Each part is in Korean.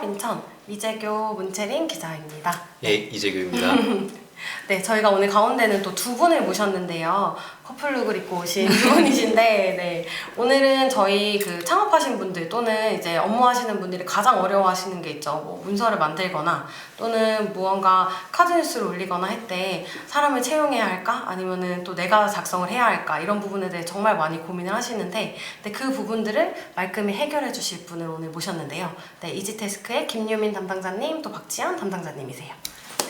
취업 인천 이재교 문채린 기자입니다. 예, 이재규입니다. 네, 저희가 오늘 가운데는 또 두 분을 모셨는데요. 커플룩을 입고 오신 두 분이신데, 네. 오늘은 저희 그 창업하신 분들 또는 이제 업무하시는 분들이 가장 어려워하시는 게 있죠. 뭐 문서를 만들거나 또는 무언가 카드 뉴스를 올리거나 할 때 사람을 채용해야 할까? 아니면은 또 내가 작성을 해야 할까? 이런 부분에 대해 정말 많이 고민을 하시는데, 네, 그 부분들을 말끔히 해결해 주실 분을 오늘 모셨는데요. 네, 이지테스크의 김유민 담당자님, 또 박지현 담당자님이세요.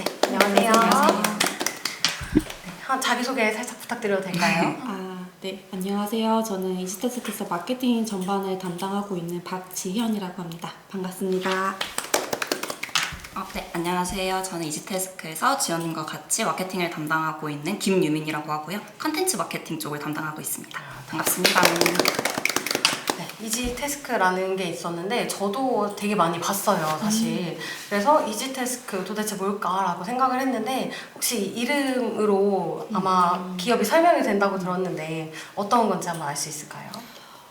네, 안녕하세요. 네, 한 자기소개 살짝 부탁드려도 될까요? 아, 네. 안녕하세요. 저는 이지테스트에서 마케팅 전반을 담당하고 있는 박지현이라고 합니다. 반갑습니다. 아, 네, 안녕하세요. 저는 이지테스크에서 지연님과 같이 마케팅을 담당하고 있는 김유민이라고 하고요. 컨텐츠 마케팅 쪽을 담당하고 있습니다. 반갑습니다. 네, 이지 태스크라는 게 있었는데 저도 되게 많이 봤어요, 사실. 그래서 이지 태스크 도대체 뭘까라고 생각을 했는데 혹시 이름으로 아마 기업이 설명이 된다고 들었는데 어떤 건지 한번 알 수 있을까요?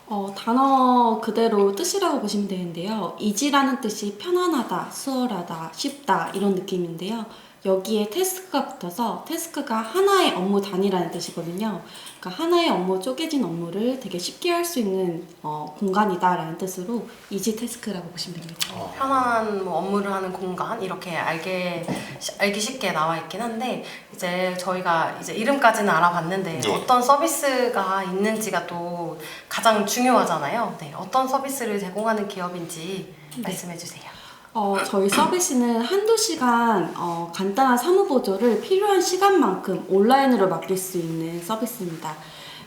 어, 단어 그대로 뜻이라고 보시면 되는데요. 이지라는 뜻이 편안하다, 수월하다, 쉽다 이런 느낌인데요. 여기에 태스크가 붙어서 태스크가 하나의 업무 단위라는 뜻이거든요. 그러니까 하나의 업무 쪼개진 업무를 되게 쉽게 할 수 있는 어, 공간이다라는 뜻으로 이지 태스크라고 보시면 됩니다. 어, 편안한 뭐 업무를 하는 공간 이렇게 알게 알기 쉽게 나와 있긴 한데 이제 저희가 이제 이름까지는 알아봤는데 네. 어떤 서비스가 있는지가 또 가장 중요하잖아요. 네, 어떤 서비스를 제공하는 기업인지 네. 말씀해 주세요. 어, 저희 서비스는 한두 시간 어, 간단한 사무 보조를 필요한 시간만큼 온라인으로 맡길 수 있는 서비스입니다.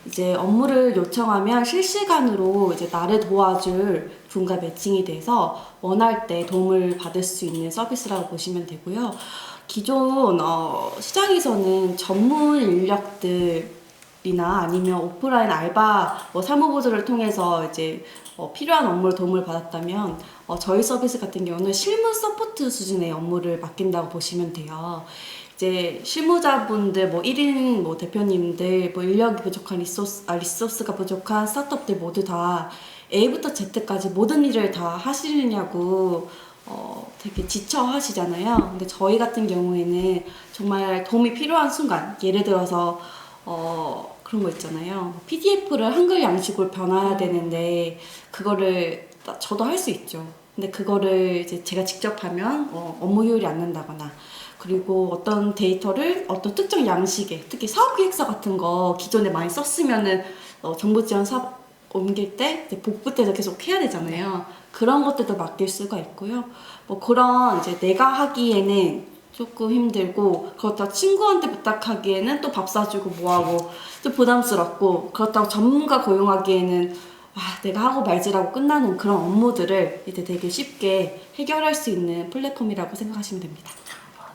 이제 업무를 요청하면 실시간으로 이제 나를 도와줄 분과 매칭이 돼서 원할 때 도움을 받을 수 있는 서비스라고 보시면 되고요. 기존 어, 시장에서는 전문 인력들 이나 아니면 오프라인 알바 뭐 사무보조를 통해서 이제 어, 필요한 업무를 도움을 받았다면 어, 저희 서비스 같은 경우는 실무 서포트 수준의 업무를 맡긴다고 보시면 돼요. 이제 실무자분들 뭐 1인 뭐 대표님들 뭐 인력이 부족한 리소스 아 리소스가 부족한 스타트업들 모두 다 A부터 Z까지 모든 일을 다 하시느냐고 어, 되게 지쳐 하시잖아요. 근데 저희 같은 경우에는 정말 도움이 필요한 순간, 예를 들어서, 어, 그런 거 있잖아요. PDF를 한글 양식으로 변화해야 되는데, 그거를 나- 저도 할 수 있죠. 근데 그거를 이제 제가 직접 하면 어, 업무 효율이 안 난다거나, 그리고 어떤 데이터를 어떤 특정 양식에, 특히 사업계획서 같은 거 기존에 많이 썼으면은 어, 정보 지원 사업 옮길 때 복구 때도 계속 해야 되잖아요. 그런 것들도 맡길 수가 있고요. 뭐 그런 이제 내가 하기에는 조금 힘들고 그렇다고 친구한테 부탁하기에는 또 밥 사주고 뭐하고 좀 부담스럽고 그렇다고 전문가 고용하기에는 아 내가 하고 말지라고 끝나는 그런 업무들을 이제 되게 쉽게 해결할 수 있는 플랫폼이라고 생각하시면 됩니다.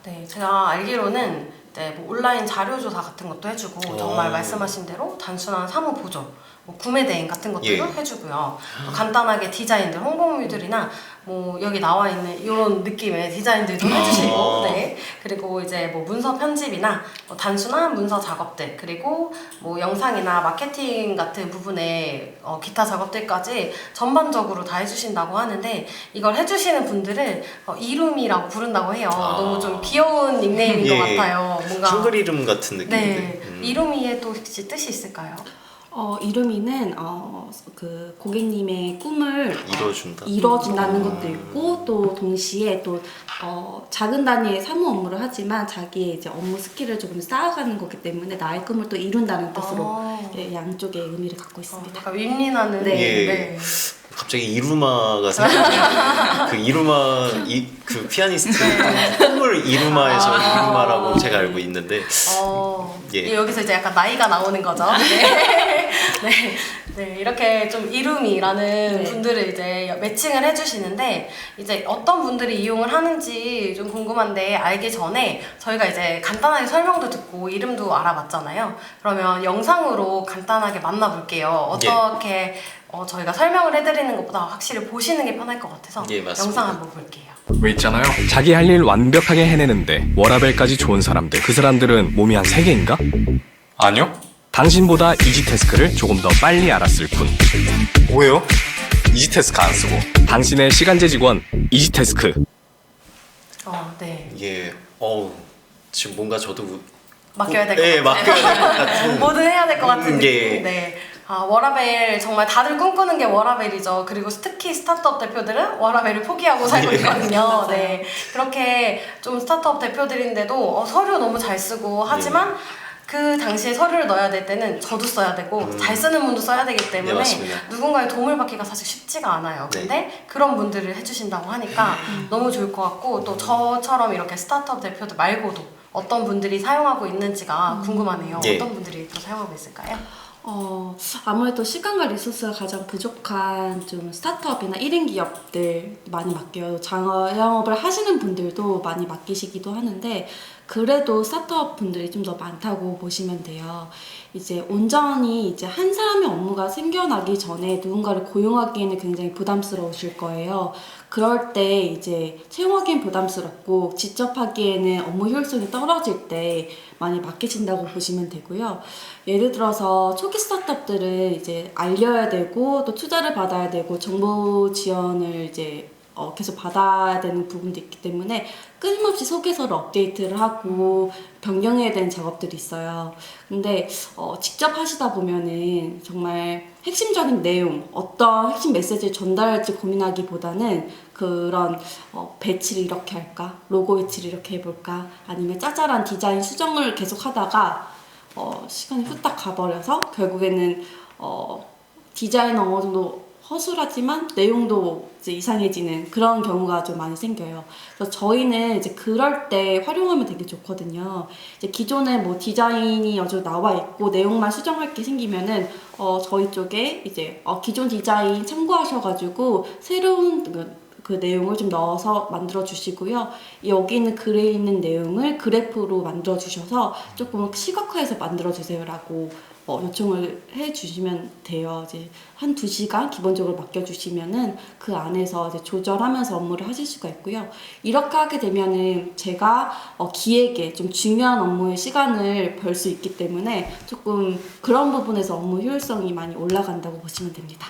네, 제가 알기로는 이제 뭐 온라인 자료 조사 같은 것도 해주고 정말 오. 말씀하신 대로 단순한 사무 보조, 뭐 구매 대행 같은 것들도 예. 해주고요. 또 간단하게 디자인들, 홍보물들이나 뭐 여기 나와 있는 이런 느낌의 디자인들도 아. 해주시고, 네. 그리고 이제 뭐 문서 편집이나 뭐 단순한 문서 작업들, 그리고 뭐 영상이나 마케팅 같은 부분에 어, 기타 작업들까지 전반적으로 다 해주신다고 하는데 이걸 해주시는 분들을 어, 이룸이라고 부른다고 해요. 아. 너무 좀 귀여운 닉네임인 것 예. 같아요. 뭔가 한글 이름 같은 느낌인데. 네 음. 이룸이에 또 혹시 뜻이 있을까요? 어, 이루미는 어, 그 고객님의 꿈을 어, 이뤄준다. 이뤄준다는 음. 것도 있고 또 동시에 또 어, 작은 단위의 사무 업무를 하지만 자기의 이제 업무 스킬을 조금 쌓아가는 거기 때문에 나의 꿈을 또 이룬다는 뜻으로 아. 네, 양쪽의 의미를 갖고 어, 있습니다. 약간 윈윈하는 네. 예. 네. 갑자기 이루마가 생각나요. 그 이루마 이 그 피아니스트 꿈을 이루마에서 아. 이루마라고 제가 알고 있는데 어, 예. 여기서 이제 약간 나이가 나오는 거죠. 네. 네. 네, 이렇게 좀 이룸이라는 네. 분들을 이제 매칭을 해주시는데, 이제 어떤 분들이 이용을 하는지 좀 궁금한데, 알기 전에 저희가 이제 간단하게 설명도 듣고 이름도 알아봤잖아요. 그러면 영상으로 간단하게 만나볼게요. 어떻게 어, 저희가 설명을 해드리는 것보다 확실히 보시는 게 편할 것 같아서 예, 맞습니다. 영상 한번 볼게요. 왜 있잖아요. 자기 할 일 완벽하게 해내는데 워라벨까지 좋은 사람들. 그 사람들은 몸이 한 3개인가? 아니요? 당신보다 이지 태스크를 조금 더 빨리 알았을 뿐. 뭐예요? 이지테스크 안 쓰고 당신의 시간제 직원 이지테스크 어, 네. 이게 어우 지금 뭔가 저도 맡겨야 될것 네, 같아요. 맡겨야 될 것 같은 뭐든 해야 될 것 같은 음, 예. 느낌. 네. 아, 워라벨 정말 다들 꿈꾸는 게 워라벨이죠. 그리고 특히 스타트업 대표들은 워라벨을 포기하고 살고 예. 있거든요. 네. 그렇게 좀 스타트업 대표들인데도 어, 서류 너무 잘 쓰고 하지만 그 당시에 서류를 넣어야 될 때는 저도 써야 되고 음. 잘 쓰는 분도 써야 되기 때문에 네. 누군가의 도움을 받기가 사실 쉽지가 않아요. 네. 근데 그런 분들을 해주신다고 하니까 너무 좋을 것 같고 또 저처럼 이렇게 스타트업 대표들 말고도 어떤 분들이 사용하고 있는지가 궁금하네요. 예. 어떤 분들이 또 사용하고 있을까요? 어, 아무래도 시간과 리소스가 가장 부족한 좀 스타트업이나 1인 기업들 많이 맡겨요. 자영업을 하시는 분들도 많이 맡기시기도 하는데, 그래도 스타트업 분들이 좀 더 많다고 보시면 돼요. 이제 온전히 이제 한 사람의 업무가 생겨나기 전에 누군가를 고용하기에는 굉장히 부담스러우실 거예요. 그럴 때 이제 채용하기엔 부담스럽고 직접 하기에는 업무 효율성이 떨어질 때 많이 맡기신다고 보시면 되고요. 예를 들어서 초기 스타트업들은 이제 알려야 되고 또 투자를 받아야 되고 정보 지원을 이제 어, 계속 받아야 되는 부분도 있기 때문에 끊임없이 소개서를 업데이트를 하고 변경해야 되는 작업들이 있어요. 근데 어, 직접 하시다 보면은 정말 핵심적인 내용, 어떤 핵심 메시지를 전달할지 고민하기보다는 그런 어, 배치를 이렇게 할까, 로고 배치를 이렇게 해볼까, 아니면 짜잘한 디자인 수정을 계속 하다가 어, 시간이 후딱 가버려서 결국에는 어, 디자인은 어느 정도 허술하지만 내용도 이제 이상해지는 그런 경우가 좀 많이 생겨요. 그래서 저희는 이제 그럴 때 활용하면 되게 좋거든요. 이제 기존에 뭐 디자인이 아주 나와 있고 내용만 수정할 게 생기면은 어, 저희 쪽에 이제 어, 기존 디자인 참고하셔가지고 새로운 그, 그 내용을 좀 넣어서 만들어 주시고요. 여기 있는 글에 있는 내용을 그래프로 만들어 주셔서 조금 시각화해서 만들어 주세요라고 어, 요청을 해 주시면 돼요. 이제 한 두 시간 기본적으로 맡겨 주시면은 그 안에서 이제 조절하면서 업무를 하실 수가 있고요. 이렇게 하게 되면은 제가 어, 기획에 좀 중요한 업무의 시간을 벌 수 있기 때문에 조금 그런 부분에서 업무 효율성이 많이 올라간다고 보시면 됩니다.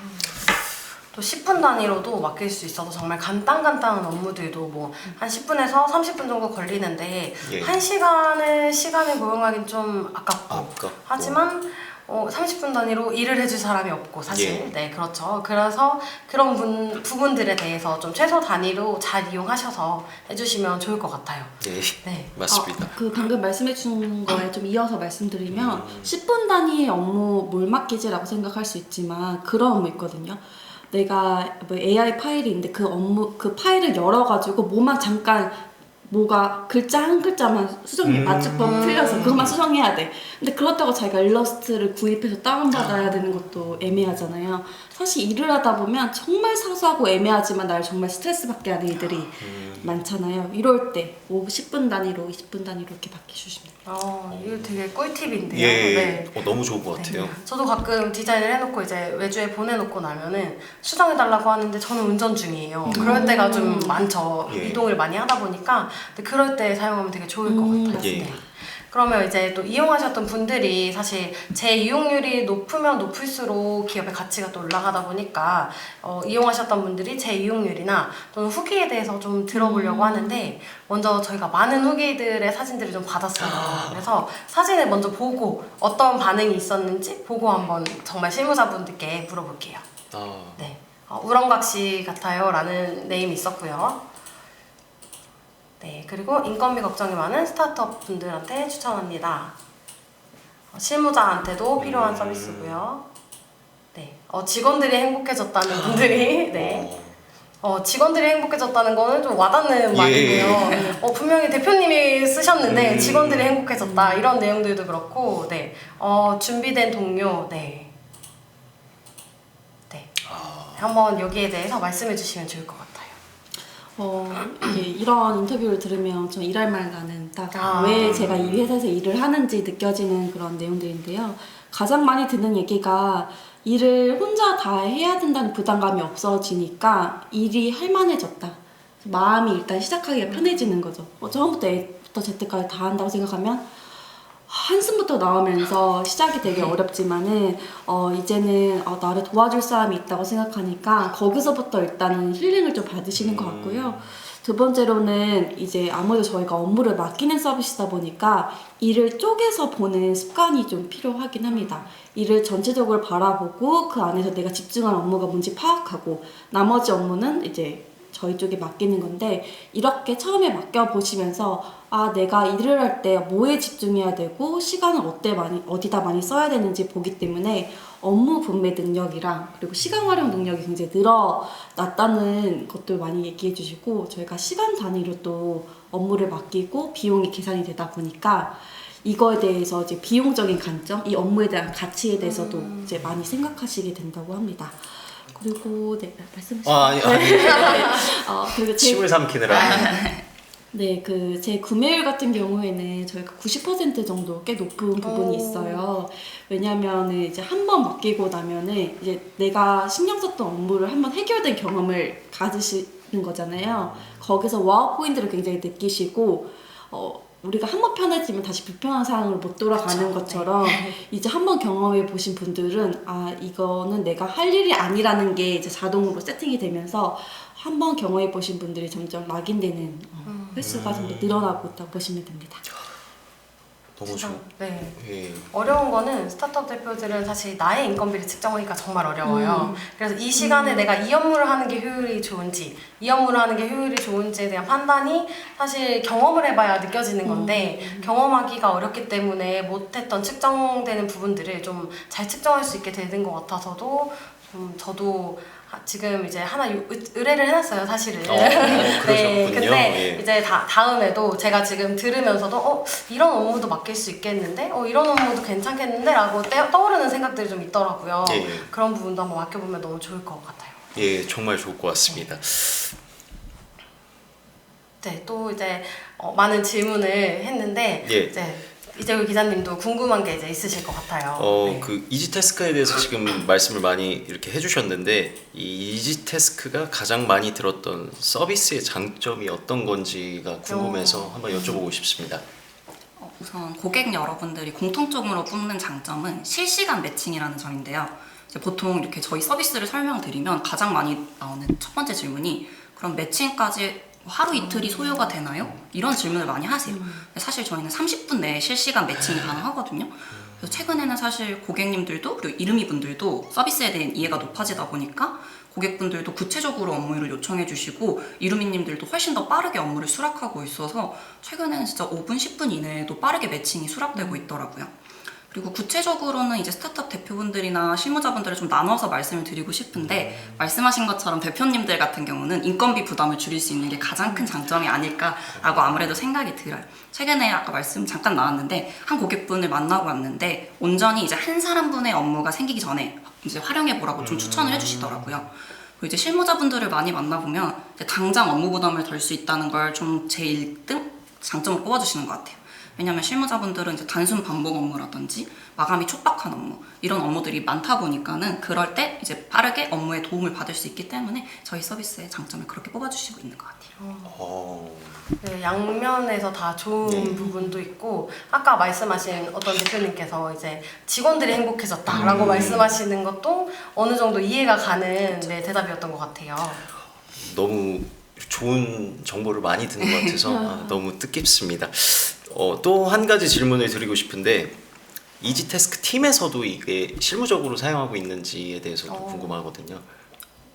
또 10분 단위로도 맡길 수 있어서 정말 간단간단한 업무들도 뭐 한 10분에서 30분 정도 걸리는데 예. 한 시간을 시간을 고용하긴 좀 아깝고 아깝고. 하지만 어, 30분 단위로 일을 해줄 사람이 없고 사실 예. 네 그렇죠 그래서 그런 분, 부분들에 대해서 좀 최소 단위로 잘 이용하셔서 해주시면 좋을 것 같아요 네네 맞습니다. 어, 그 방금 말씀해 주신 거에 좀 이어서 말씀드리면 10분 단위의 업무 뭘 맡기지라고 생각할 수 있지만 그런 업무 있거든요. 내가 뭐 AI 파일이 있는데 그 업무 그 파일을 열어가지고 뭐만 잠깐 뭐가 글자 한 글자만 수정해 음. 맞춤법 틀려서 그것만 수정해야 돼. 근데 그렇다고 자기가 일러스트를 구입해서 다운받아야 되는 것도 애매하잖아요. 사실 일을 하다 보면 정말 사소하고 애매하지만 날 정말 스트레스 받게 하는 일들이 음. 많잖아요. 이럴 때 5, 10분 단위로 20분 단위로 이렇게 바뀌주시면 돼요. 어, 이거 되게 꿀팁인데요 예, 네. 어, 너무 좋은 것 같아요. 저도 가끔 디자인을 해놓고 이제 외주에 보내놓고 나면은 수정해달라고 하는데 저는 운전 중이에요. 그럴 때가 좀 많죠. 예. 이동을 많이 하다 보니까. 근데 그럴 때 사용하면 되게 좋을 것 음, 같아요. 예. 네. 그러면 이제 또 이용하셨던 분들이 사실 제 이용률이 높으면 높을수록 기업의 가치가 또 올라가다 보니까 어, 이용하셨던 분들이 제 이용률이나 또는 후기에 대해서 좀 들어보려고 하는데 먼저 저희가 많은 후기들의 사진들을 좀 받았어요. 그래서 사진을 먼저 보고 어떤 반응이 있었는지 보고 한번 정말 실무자분들께 물어볼게요. 아, 네, 어, 우렁각시 같아요 라는 네임이 있었고요. 네, 그리고 인건비 걱정이 많은 스타트업 분들한테 추천합니다. 어, 실무자한테도 필요한 음. 서비스고요. 네, 어, 직원들이 행복해졌다는 분들이 네. 어, 직원들이 행복해졌다는 거는 좀 와닿는 예. 말이에요. 어, 분명히 대표님이 쓰셨는데 음. 직원들이 행복해졌다 이런 내용들도 그렇고, 네, 어, 준비된 동료, 네, 네, 아, 한번 여기에 대해서 말씀해 주시면 좋을 것 같아요. 어, 이게 이런 인터뷰를 들으면 좀 일할 말 나는 딱 아. 왜 제가 이 회사에서 일을 하는지 느껴지는 그런 내용들인데요. 가장 많이 듣는 얘기가 일을 혼자 다 해야 된다는 부담감이 없어지니까 일이 할만해졌다. 마음이 일단 시작하기가 편해지는 거죠. 어, 처음부터 A부터 Z까지 다 한다고 생각하면 한숨부터 나오면서 시작이 되게 어렵지만은 어 이제는 어, 나를 도와줄 사람이 있다고 생각하니까 거기서부터 일단은 힐링을 좀 받으시는 것 같고요. 두 번째로는 이제 아무래도 저희가 업무를 맡기는 서비스다 보니까 일을 쪼개서 보는 습관이 좀 필요하긴 합니다. 일을 전체적으로 바라보고 그 안에서 내가 집중할 업무가 뭔지 파악하고 나머지 업무는 이제 저희 쪽에 맡기는 건데 이렇게 처음에 맡겨 보시면서 아 내가 일을 할 때 뭐에 집중해야 되고 시간을 어때 많이 어디다 많이 써야 되는지 보기 때문에 업무 분배 능력이랑 그리고 시간 활용 능력이 굉장히 늘어났다는 것들 많이 얘기해 주시고 저희가 시간 단위로 또 업무를 맡기고 비용이 계산이 되다 보니까 이거에 대해서 이제 비용적인 관점, 이 업무에 대한 가치에 대해서도 이제 많이 생각하시게 된다고 합니다. 그리고 네 말씀하시죠. 아, 아니, 아니. 어, 그리고 제, 침을 삼키느라. 네, 그 제 구매율 같은 경우에는 저희가 90% 정도 꽤 높은 부분이 오. 있어요. 왜냐면은 이제 한 번 맡기고 나면은 이제 내가 신경 썼던 업무를 한 번 해결된 경험을 가지시는 거잖아요. 거기서 와우 포인트를 굉장히 느끼시고 어 우리가 한 번 편해지면 다시 불편한 상황으로 못 돌아가는 것처럼 이제 한 번 경험해 보신 분들은 아 이거는 내가 할 일이 아니라는 게 이제 자동으로 세팅이 되면서 한 번 경험해 보신 분들이 점점 낙인되는 어, 횟수가 좀 더 늘어나고 있다고 보시면 됩니다. 너무 좋. 네. 예. 어려운 거는 스타트업 대표들은 사실 나의 인건비를 측정하기가 정말 어려워요. 음. 그래서 이 시간에 내가 이 업무를 하는 게 효율이 좋은지, 이 업무를 하는 게 효율이 좋은지에 대한 판단이 사실 경험을 해봐야 느껴지는 건데 경험하기가 어렵기 때문에 못했던 측정되는 부분들을 좀 잘 측정할 수 있게 되는 것 같아서도 좀 저도 하- 지금 이제 하나 유- 의- 의뢰를 해놨어요 사실은. 어, 어, 그러셨군요. 네, 근데 예. 이제 다, 다음에도 제가 지금 들으면서도 어 이런 업무도 맡길 수 있겠는데, 어 이런 업무도 괜찮겠는데라고 떼- 떠오르는 생각들이 좀 있더라고요. 예, 예. 그런 부분도 한번 맡겨보면 너무 좋을 것 같아요. 예, 정말 좋을 것 같습니다. 네, 또 이제 어, 많은 질문을 했는데 예. 이제 이재울 기자님도 궁금한 게 이제 있으실 것 같아요. 어, 네. 그 이지태스크에 대해서 지금 말씀을 많이 이렇게 해주셨는데 이 이지태스크가 가장 많이 들었던 서비스의 장점이 어떤 건지가 궁금해서 어. 한번 여쭤보고 싶습니다. 어, 우선 고객 여러분들이 공통적으로 꼽는 장점은 실시간 매칭이라는 점인데요. 이제 보통 이렇게 저희 서비스를 설명드리면 가장 많이 나오는 첫 번째 질문이 그럼 매칭까지 뭐 하루 이틀이 소요가 되나요? 이런 질문을 많이 하세요. 근데 사실 저희는 30분 내에 실시간 매칭이 가능하거든요. 그래서 최근에는 사실 고객님들도 그리고 이름이 분들도 서비스에 대한 이해가 높아지다 보니까 고객분들도 구체적으로 업무를 요청해 주시고 이루미님들도 훨씬 더 빠르게 업무를 수락하고 있어서 최근에는 진짜 5분, 10분 이내에도 빠르게 매칭이 수락되고 있더라고요. 그리고 구체적으로는 이제 스타트업 대표분들이나 실무자분들을 좀 나눠서 말씀을 드리고 싶은데 말씀하신 것처럼 대표님들 같은 경우는 인건비 부담을 줄일 수 있는 게 가장 큰 장점이 아닐까라고 아무래도 생각이 들어요. 최근에 아까 말씀 잠깐 나왔는데 한 고객분을 만나고 왔는데 온전히 이제 한 사람분의 업무가 생기기 전에 이제 활용해 보라고 좀 추천을 해주시더라고요. 그리고 이제 실무자분들을 많이 만나보면 당장 업무 부담을 덜 수 있다는 걸 좀 제 1등 장점을 꼽아주시는 것 같아요. 왜냐하면 실무자분들은 이제 단순 반복 업무라든지 마감이 촉박한 업무 이런 업무들이 많다 보니까는 그럴 때 이제 빠르게 업무에 도움을 받을 수 있기 때문에 저희 서비스의 장점을 그렇게 뽑아주시고 있는 것 같아요. 어, 네, 양면에서 다 좋은 네. 부분도 있고 아까 말씀하신 어떤 대표님께서 이제 직원들이 행복해졌다라고 음. 말씀하시는 것도 어느 정도 이해가 가는 네, 대답이었던 것 같아요. 너무 좋은 정보를 많이 듣는 것 같아서 아, 너무 뜻깊습니다. 어, 또 한 가지 질문을 드리고 싶은데 이지태스크 팀에서도 이게 실무적으로 사용하고 있는지에 대해서도 어. 궁금하거든요.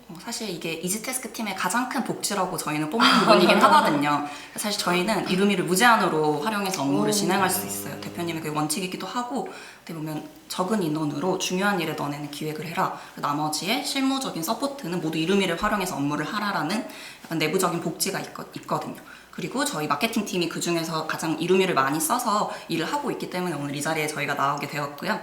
어, 사실 이게 이지태스크 팀의 가장 큰 복지라고 저희는 뽑는 부분이긴 하거든요. 사실 저희는 이루미를 무제한으로 활용해서 업무를 오. 진행할 수 있어요. 대표님의 그 원칙이기도 하고 어떻게 보면 적은 인원으로 중요한 일에 너네는 기획을 해라. 나머지의 실무적인 서포트는 모두 이루미를 활용해서 업무를 하라라는 약간 내부적인 복지가 있거, 있거든요. 그리고 저희 마케팅 팀이 그 중에서 가장 이루미를 많이 써서 일을 하고 있기 때문에 오늘 이 자리에 저희가 나오게 되었고요.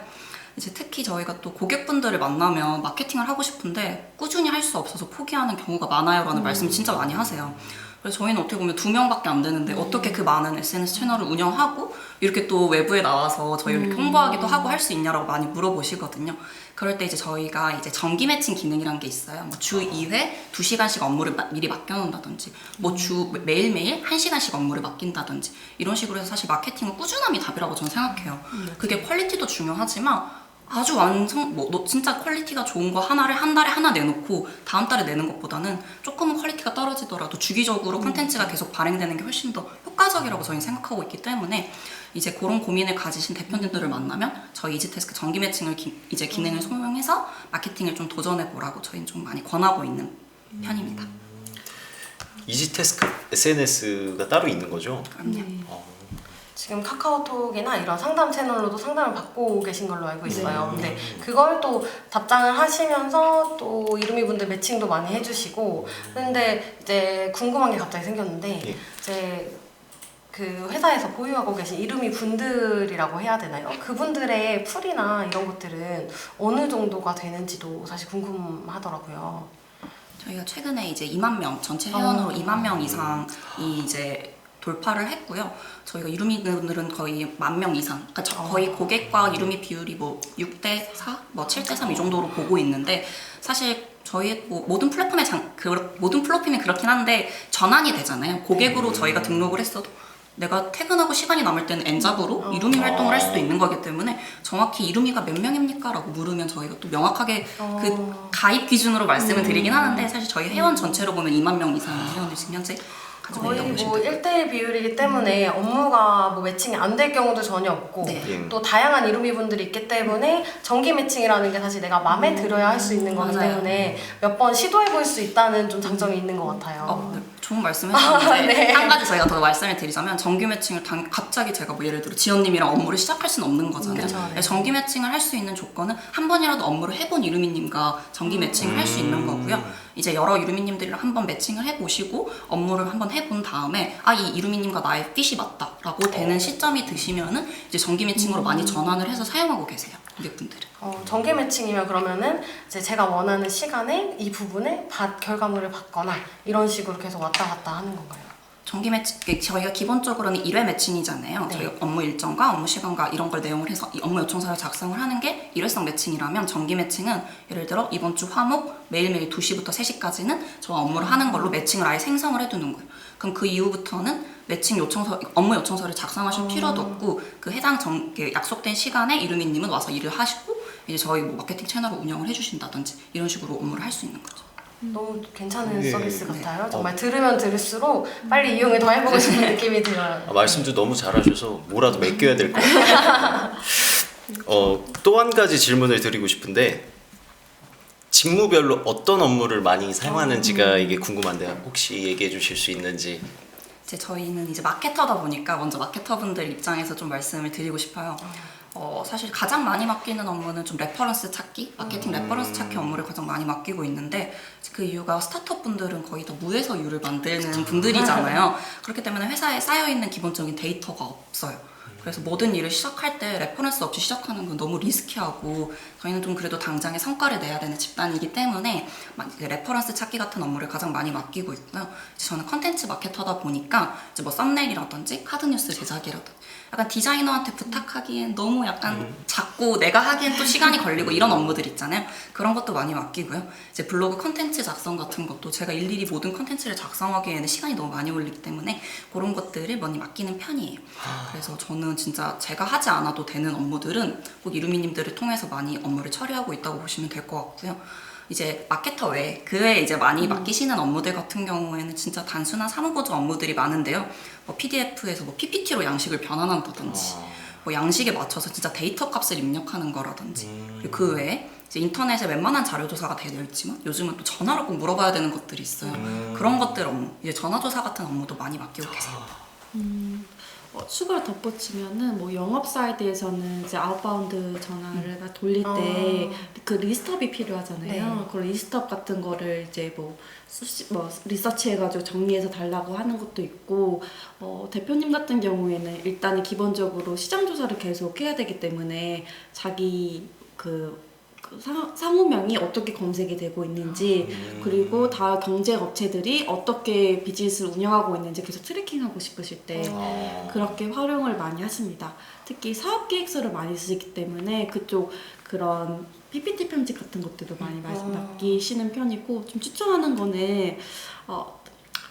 이제 특히 저희가 또 고객분들을 만나면 마케팅을 하고 싶은데 꾸준히 할 수 없어서 포기하는 경우가 많아요라는 말씀 진짜 많이 하세요. 그래서 저희는 어떻게 보면 두 명밖에 안 되는데 어떻게 그 많은 SNS 채널을 운영하고 이렇게 또 외부에 나와서 저희를 이렇게 홍보하기도 하고 할 수 있냐라고 많이 물어보시거든요. 그럴 때 이제 저희가 이제 정기 매칭 기능이란 게 있어요. 뭐 주 2회 2시간씩 업무를 마- 미리 맡겨놓는다든지 뭐 주 매일매일 1시간씩 업무를 맡긴다든지 이런 식으로 해서 사실 마케팅은 꾸준함이 답이라고 저는 생각해요. 그게 퀄리티도 중요하지만 아주 완성 뭐 너- 진짜 퀄리티가 좋은 거 하나를 한 달에 하나 내놓고 다음 달에 내는 것보다는 조금은 퀄리티가 떨어지더라도 주기적으로 콘텐츠가 계속 발행되는 게 훨씬 더 효과적이라고 저희는 생각하고 있기 때문에 이제 그런 고민을 가지신 대표님들을 만나면 저희 이지테스크 정기 매칭을 기- 이제 기능을 소명해서 마케팅을 좀 도전해 보라고 저희는 좀 많이 권하고 있는 편입니다. 이지테스크 SNS가 따로 있는 거죠? 그럼요. 어, 지금 카카오톡이나 이런 상담 채널로도 상담을 받고 계신 걸로 알고 있어요. 네. 근데 그걸 또 답장을 하시면서 또 이루미 분들 매칭도 많이 해주시고 근데 이제 궁금한 게 갑자기 생겼는데 예. 이제 그 회사에서 보유하고 계신 이루미 분들이라고 해야 되나요? 그분들의 풀이나 이런 것들은 어느 정도가 되는지도 사실 궁금하더라고요. 저희가 최근에 이제 2만 명 전체 회원으로 어. 2만 명 이상이 이제 돌파를 했고요. 저희가 이루미들은 거의 만 명 이상, 그러니까 저- 거의 고객과 이루미 비율이 뭐 6대 4, 뭐 7대 3 이 정도로 보고 있는데 사실 저희 뭐 모든 플랫폼의 장, 그, 모든 플랫폼이 그렇긴 한데 전환이 되잖아요. 고객으로 저희가 등록을 했어도 내가 퇴근하고 시간이 남을 때는 엔잡으로 이루미 활동을 할 수도 있는 거기 때문에 정확히 이루미가 몇 명입니까? 라고 물으면 저희가 또 명확하게 어. 그 가입 기준으로 말씀을 드리긴 하는데 사실 저희 회원 전체로 보면 2만 명 이상 의 회원을 지금 현재 거의 보시면 뭐 돼요. 1대1 비율이기 때문에 업무가 뭐 매칭이 안 될 경우도 전혀 없고 네. 예. 또 다양한 이루미 분들이 있기 때문에 정기 매칭이라는 게 사실 내가 마음에 들어야 할 수 있는 거기 맞아요. 때문에 몇 번 시도해 볼 수 있다는 좀 장점이 있는 것 같아요. 어, 네. 좋은 말씀 해주셨는데 네. 한 가지 저희가 더 말씀을 드리자면 정규 매칭을 당, 갑자기 제가 뭐 예를 들어 지연님이랑 업무를 시작할 수는 없는 거잖아요. 그쵸, 네. 그래서 정기 매칭을 할 수 있는 조건은 한 번이라도 업무를 해본 이루미님과 정기 매칭을 할 수 있는 거고요. 이제 여러 이루미님들이랑 한번 매칭을 해보시고 업무를 한번 해본 다음에 아 이 이루미님과 나의 핏이 맞다라고 되는 시점이 드시면은 이제 정기 매칭으로 많이 전환을 해서 사용하고 계세요 고객분들은. 어, 정기 매칭이면 그러면은 이제 제가 원하는 시간에 이 부분에 받, 결과물을 받거나 이런 식으로 계속 왔다 갔다 하는 건가요? 정기 매칭 이게 저희가 기본적으로는 1회 매칭이잖아요. 네. 저희 업무 일정과 업무 시간과 이런 걸 내용을 해서 이 업무 요청서를 작성을 하는 게 일회성 매칭이라면 정기 매칭은 예를 들어 이번 주 화목 매일매일 2시부터 3시까지는 저 업무를 하는 걸로 매칭을 아예 생성을 해 두는 거예요. 그럼 그 이후부터는 매칭 요청서 업무 요청서를 작성하실 필요도 없고 그 해당 정, 그 약속된 시간에 이루미님은 와서 일을 하시고 이제 저희 뭐 마케팅 채널을 운영을 해주신다든지 이런 식으로 업무를 할 수 있는 거죠. 너무 괜찮은 예, 서비스 네. 같아요. 정말 들으면 들을수록 빨리 이용을 더 해보고 싶은 느낌이 들어요. 아, 말씀도 너무 잘하셔서 뭐라도 맡겨야 될 것 같아요. 어, 또 한 가지 질문을 드리고 싶은데 직무별로 어떤 업무를 많이 사용하는지가 이게 궁금한데요. 혹시 얘기해 주실 수 있는지. 이제 저희는 이제 마케터다 보니까 먼저 마케터분들 입장에서 좀 말씀을 드리고 싶어요. 어, 사실 가장 많이 맡기는 업무는 좀 레퍼런스 찾기, 마케팅 레퍼런스 찾기 업무를 가장 많이 맡기고 있는데 그 이유가 스타트업 분들은 거의 다 무에서 유를 만드는 분들이잖아요. 그렇기 때문에 회사에 쌓여 있는 기본적인 데이터가 없어요. 그래서 모든 일을 시작할 때 레퍼런스 없이 시작하는 건 너무 리스키하고 저희는 좀 그래도 당장에 성과를 내야 되는 집단이기 때문에 레퍼런스 찾기 같은 업무를 가장 많이 맡기고 있고요. 저는 컨텐츠 마케터다 보니까 이제 뭐 썸네일이라든지 카드 뉴스 제작이라든지 약간 디자이너한테 부탁하기엔 너무 약간 작고 내가 하기엔 또 시간이 걸리고 이런 업무들 있잖아요. 그런 것도 많이 맡기고요. 이제 블로그 컨텐츠 작성 같은 것도 제가 일일이 모든 컨텐츠를 작성하기에는 시간이 너무 많이 걸리기 때문에 그런 것들을 많이 맡기는 편이에요. 그래서 저는 진짜 제가 하지 않아도 되는 업무들은 꼭 이루미님들을 통해서 많이 업무를 처리하고 있다고 보시면 될 것 같고요. 이제 마케터 외에 그 외에 이제 많이 맡기시는 업무들 같은 경우에는 진짜 단순한 사무보조 업무들이 많은데요. 뭐 PDF에서 뭐 PPT로 양식을 변환한다든지 뭐 양식에 맞춰서 진짜 데이터 값을 입력하는 거라든지 그리고 그 외에 이제 인터넷에 웬만한 자료 조사가 되어 있지만 요즘은 또 전화로 꼭 물어봐야 되는 것들이 있어요. 그런 것들 업무, 이제 전화 조사 같은 업무도 많이 맡기고 계세요. 어, 추가로 덧붙이면은 뭐 영업 사이드에서는 이제 아웃바운드 전화를 돌릴 때 그 리스트업이 필요하잖아요. 네. 그 리스트업 같은 거를 이제 뭐, 수시, 뭐 리서치해가지고 정리해서 달라고 하는 것도 있고 어, 대표님 같은 경우에는 일단은 기본적으로 시장 조사를 계속 해야 되기 때문에 자기 그 그 상- 상호명이 어떻게 검색이 되고 있는지 그리고 다 경쟁 업체들이 어떻게 비즈니스를 운영하고 있는지 계속 트래킹하고 싶으실 때 어. 그렇게 활용을 많이 하십니다. 특히 사업 계획서를 많이 쓰시기 때문에 그쪽 그런 PPT 편집 같은 것들도 많이 말- 음. 맡기시는 편이고 좀 추천하는 거는 어,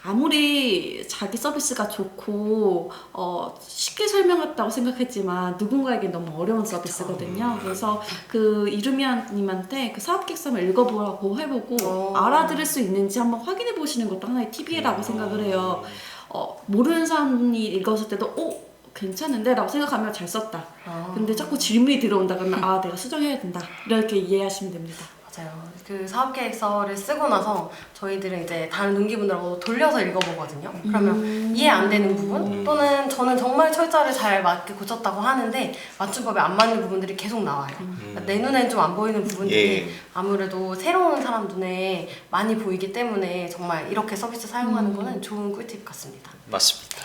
아무리 자기 서비스가 좋고 어, 쉽게 설명했다고 생각했지만 누군가에게 너무 어려운 서비스거든요. 그래서 그 이루미아님한테 그 사업 계획서를 읽어보라고 해보고 어. 알아들을 수 있는지 한번 확인해 보시는 것도 하나의 팁이라고 생각을 해요. 어, 모르는 사람이 읽었을 때도 오 괜찮은데 라고 생각하면 잘 썼다. 아. 근데 자꾸 질문이 들어온다 그러면 아 내가 수정해야 된다. 이렇게 이해하시면 됩니다. 맞아요. 그 사업 계획서를 쓰고 나서 저희들은 이제 다른 동기분들하고 돌려서 읽어보거든요. 그러면 이해 안 되는 부분 또는 저는 정말 철자를 잘 맞게 고쳤다고 하는데 맞춤법에 안 맞는 부분들이 계속 나와요. 그러니까 내 눈엔 좀 안 보이는 부분들이 예. 아무래도 새로운 사람 눈에 많이 보이기 때문에 정말 이렇게 서비스 사용하는 거는 좋은 꿀팁 같습니다. 맞습니다.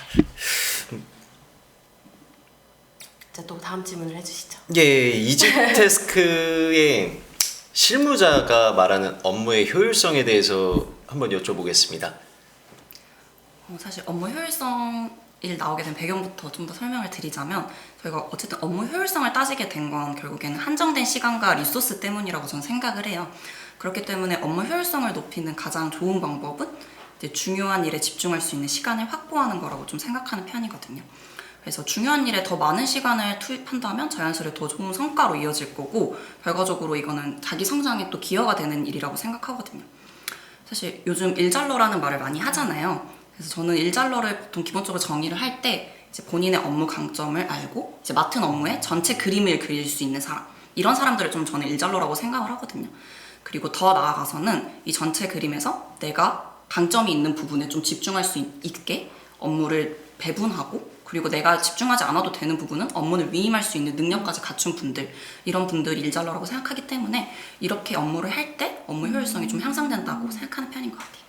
이제 또 다음 질문을 해주시죠. 예, 이지테스크의 실무자가 말하는 업무의 효율성에 대해서 한번 여쭤보겠습니다. 어, 사실 업무 효율성을 나오게 된 배경부터 좀 더 설명을 드리자면 저희가 어쨌든 업무 효율성을 따지게 된 건 결국에는 한정된 시간과 리소스 때문이라고 저는 생각을 해요. 그렇기 때문에 업무 효율성을 높이는 가장 좋은 방법은 중요한 일에 집중할 수 있는 시간을 확보하는 거라고 좀 생각하는 편이거든요. 그래서 중요한 일에 더 많은 시간을 투입한다면 자연스레 더 좋은 성과로 이어질 거고 결과적으로 이거는 자기 성장에 또 기여가 되는 일이라고 생각하거든요. 사실 요즘 일잘러라는 말을 많이 하잖아요. 그래서 저는 일잘러를 보통 기본적으로 정의를 할 때 이제 본인의 업무 강점을 알고 이제 맡은 업무의 전체 그림을 그릴 수 있는 사람 이런 사람들을 좀 저는 일잘러라고 생각을 하거든요. 그리고 더 나아가서는 이 전체 그림에서 내가 강점이 있는 부분에 좀 집중할 수 있- 있게 업무를 배분하고 그리고 내가 집중하지 않아도 되는 부분은 업무를 위임할 수 있는 능력까지 갖춘 분들 이런 분들이 일잘러라고 생각하기 때문에 이렇게 업무를 할 때 업무 효율성이 좀 향상된다고 생각하는 편인 것 같아요.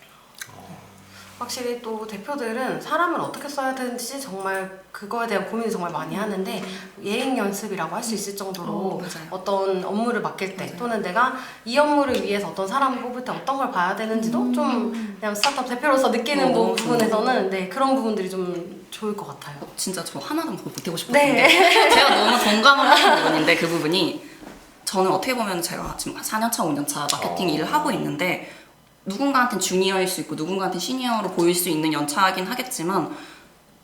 확실히 또 대표들은 사람을 어떻게 써야 되는지 정말 그거에 대한 고민을 정말 많이 하는데 예행 연습이라고 할 수 있을 정도로 어, 맞아요. 어떤 업무를 맡길 때 맞아요. 또는 내가 이 업무를 위해서 어떤 사람을 뽑을 때 어떤 걸 봐야 되는지도 좀 그냥 스타트업 대표로서 느끼는 어, 부- 너무 부분에서는 네 그런 부분들이 좀 좋을 것 같아요. 어, 진짜 저 하나도 더 보태고 네. 싶었는데 제가 너무 공감을 하는 부분인데 그 부분이 저는 어떻게 보면 제가 지금 4년차, 5년차 마케팅 어. 일을 하고 있는데 누군가한테는 주니어일 수 있고 누군가한테는 시니어로 보일 수 있는 연차이긴 하겠지만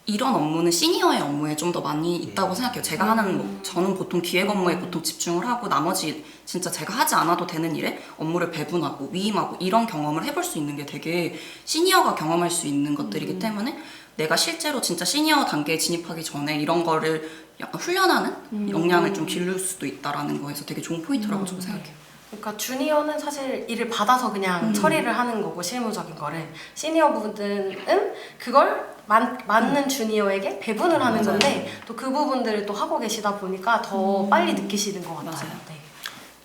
이런 업무는 시니어의 업무에 좀 더 많이 있다고 생각해요. 제가 하는 뭐, 저는 보통 기획 업무에 보통 집중을 하고 나머지 진짜 제가 하지 않아도 되는 일에 업무를 배분하고 위임하고 이런 경험을 해볼 수 있는 게 되게 시니어가 경험할 수 있는 것들이기 때문에 내가 실제로 진짜 시니어 단계에 진입하기 전에 이런 거를 약간 훈련하는 역량을 좀 기를 수도 있다라는 거에서 되게 좋은 포인트라고 저는 생각해요. 그러니까 주니어는 사실 일을 받아서 그냥 처리를 하는 거고 실무적인 거를 시니어 분들은 그걸 맞, 맞는 주니어에게 배분을 하는 맞아요. 건데 또 그 부분들을 또 하고 계시다 보니까 더 빨리 느끼시는 것 같아요. 맞아요. 네.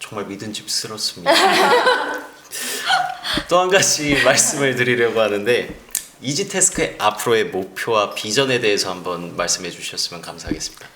정말 믿음직스럽습니다. 또 한 가지 말씀을 드리려고 하는데 이지테스크의 앞으로의 목표와 비전에 대해서 한번 말씀해 주셨으면 감사하겠습니다.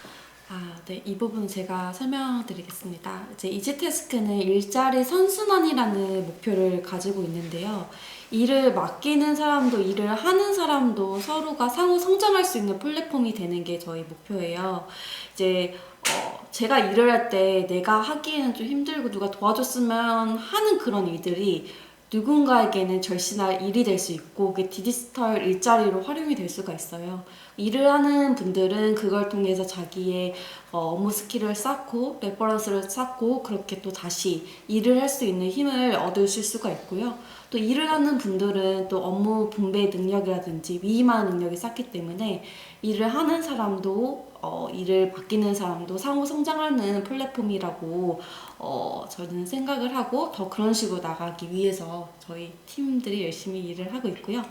아, 네. 이 부분 제가 설명드리겠습니다. 이제 이지테스크는 일자리 선순환이라는 목표를 가지고 있는데요. 일을 맡기는 사람도 일을 하는 사람도 서로가 상호 성장할 수 있는 플랫폼이 되는 게 저희 목표예요. 이제 어, 제가 일을 할 때 내가 하기에는 좀 힘들고 누가 도와줬으면 하는 그런 일들이 누군가에게는 절신할 일이 될 수 있고 그게 디지털 일자리로 활용이 될 수가 있어요. 일을 하는 분들은 그걸 통해서 자기의 어, 업무 스킬을 쌓고 레퍼런스를 쌓고 그렇게 또 다시 일을 할 수 있는 힘을 얻으실 수가 있고요. 또 일을 하는 분들은 또 업무 분배 능력이라든지 위임하는 능력이 쌓기 때문에 일을 하는 사람도 어, 일을 맡기는 사람도 상호 성장하는 플랫폼이라고 어, 저는 생각을 하고 더 그런 식으로 나가기 위해서 저희 팀들이 열심히 일을 하고 있고요.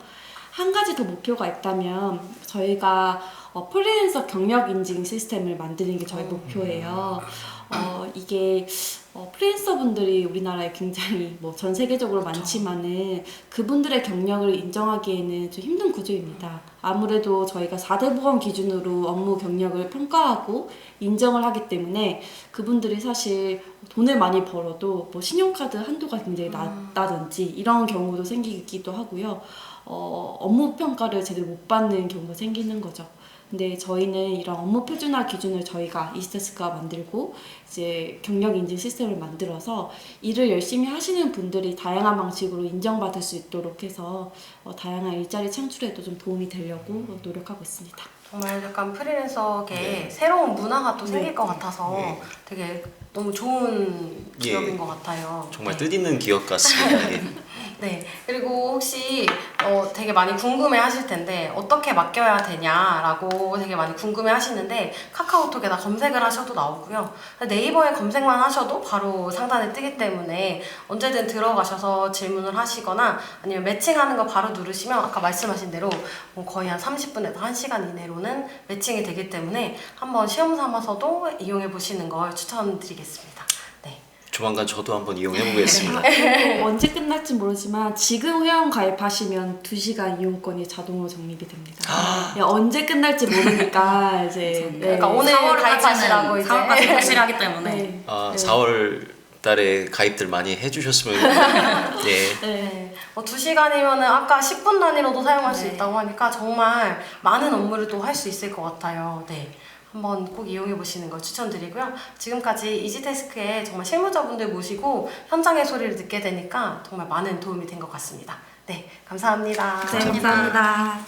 한 가지 더 목표가 있다면 저희가 어, 프리랜서 경력 인증 시스템을 만드는 게 저희 목표예요. 어, 이게 어, 프리랜서 분들이 우리나라에 굉장히 뭐 전 세계적으로 많지만은 그분들의 경력을 인정하기에는 좀 힘든 구조입니다. 아무래도 저희가 4대 보험 기준으로 업무 경력을 평가하고 인정을 하기 때문에 그분들이 사실 돈을 많이 벌어도 뭐 신용카드 한도가 굉장히 낮다든지 이런 경우도 생기기도 하고요. 어, 업무 평가를 제대로 못 받는 경우가 생기는 거죠. 근데 저희는 이런 업무 표준화 기준을 저희가 이스테스가 만들고 이제 경력 인증 시스템을 만들어서 일을 열심히 하시는 분들이 다양한 방식으로 인정받을 수 있도록 해서 어, 다양한 일자리 창출에도 좀 도움이 되려고 노력하고 있습니다. 정말 약간 프리랜서계 네. 새로운 문화가 또 생길 네. 것 같아서 네. 되게 너무 좋은 기업인 예. 것 같아요. 정말 네. 뜻있는 기업 같습니다. 예. 네. 그리고 혹시 어, 되게 많이 궁금해 하실 텐데 어떻게 맡겨야 되냐라고 되게 많이 궁금해 하시는데 카카오톡에다 검색을 하셔도 나오고요. 네이버에 검색만 하셔도 바로 상단에 뜨기 때문에 언제든 들어가셔서 질문을 하시거나 아니면 매칭하는 거 바로 누르시면 아까 말씀하신 대로 뭐 거의 한 30분에서 1시간 이내로는 매칭이 되기 때문에 한번 시험 삼아서도 이용해 보시는 걸 추천드리겠습니다. 네. 조만간 저도 한번 이용해 보겠습니다. 언제 끝날지 모르지만 지금 회원 가입하시면 2시간 이용권이 자동으로 적립이 됩니다. 야, 언제 끝날지 모르니까 이제 네. 그러니까 오늘 가입하시라고 이제. 4월까지 하시라기 때문에 네. 아, 네. 4월 달에 가입들 많이 해주셨으면 예. 네. 어, 2시간이면은 아까 10분 단위로도 사용할 수 네. 있다고 하니까 정말 많은 업무를 또 할 수 있을 것 같아요. 네. 한번 꼭 이용해 보시는 걸 추천드리고요. 지금까지 이지테스크에 정말 실무자분들 모시고 현장의 소리를 듣게 되니까 정말 많은 도움이 된 것 같습니다. 네. 감사합니다. 네, 감사합니다.